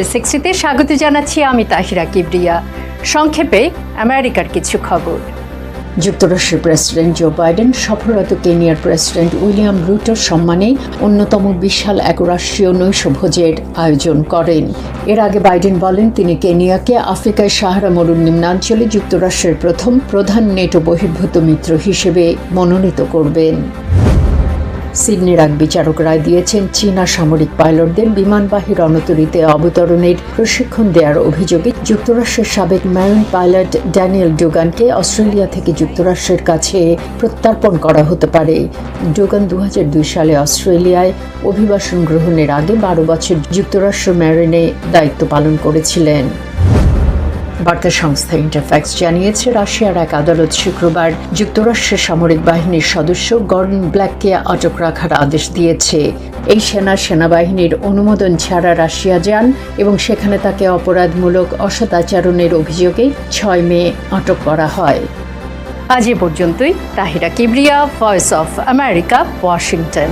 এ সিক্সটিতে স্বাগত জানাচ্ছি আমি তাহিরা কিবরিয়া। সংক্ষেপে আমেরিকার কিছু খবর। যুক্তরাষ্ট্রের প্রেসিডেন্ট জো বাইডেন সফররত কেনিয়ার প্রেসিডেন্ট উইলিয়াম রুটোর সম্মানে অন্যতম বিশাল এক রাষ্ট্রীয় নৈশভোজের আয়োজন করেন। এর আগে বাইডেন বলেন, তিনি কেনিয়াকে আফ্রিকার সাহারা মরুর নিম্নাঞ্চলে যুক্তরাষ্ট্রের প্রথম প্রধান নেটো বহির্ভূত মিত্র হিসেবে মনোনীত করবেন। সিডনির এক বিচারক রায় দিয়েছেন, চীনা সামরিক পাইলটদের বিমানবাহী রণতরীতে অবতরণের প্রশিক্ষণ দেওয়ার অভিযোগে যুক্তরাষ্ট্রের সাবেক ম্যারিন পাইলট ড্যানিয়েল ডোগানকে অস্ট্রেলিয়া থেকে যুক্তরাষ্ট্রের কাছে প্রত্যর্পণ করা হতে পারে। ডোগান দু হাজার দুই সালে অস্ট্রেলিয়ায় অভিবাসন গ্রহণের আগে বারো বছর যুক্তরাষ্ট্র ম্যারিনে দায়িত্ব পালন করেছিলেন। বার্তা সংস্থা ইন্টারফ্যাক্স জানিয়েছে, রাশিয়ার এক আদালত শুক্রবার যুক্তরাষ্ট্রের সামরিক বাহিনীর সদস্য গর্ডন ব্ল্যাককে আটক রাখার আদেশ দিয়েছে। এই সেনা সেনাবাহিনীর অনুমোদন ছাড়া রাশিয়া যান এবং সেখানে তাকে অপরাধমূলক অসদাচরণের অভিযোগে ছয় মে আটক করা হয়। আজ এ পর্যন্তই। Tahira Kibria voice of America Washington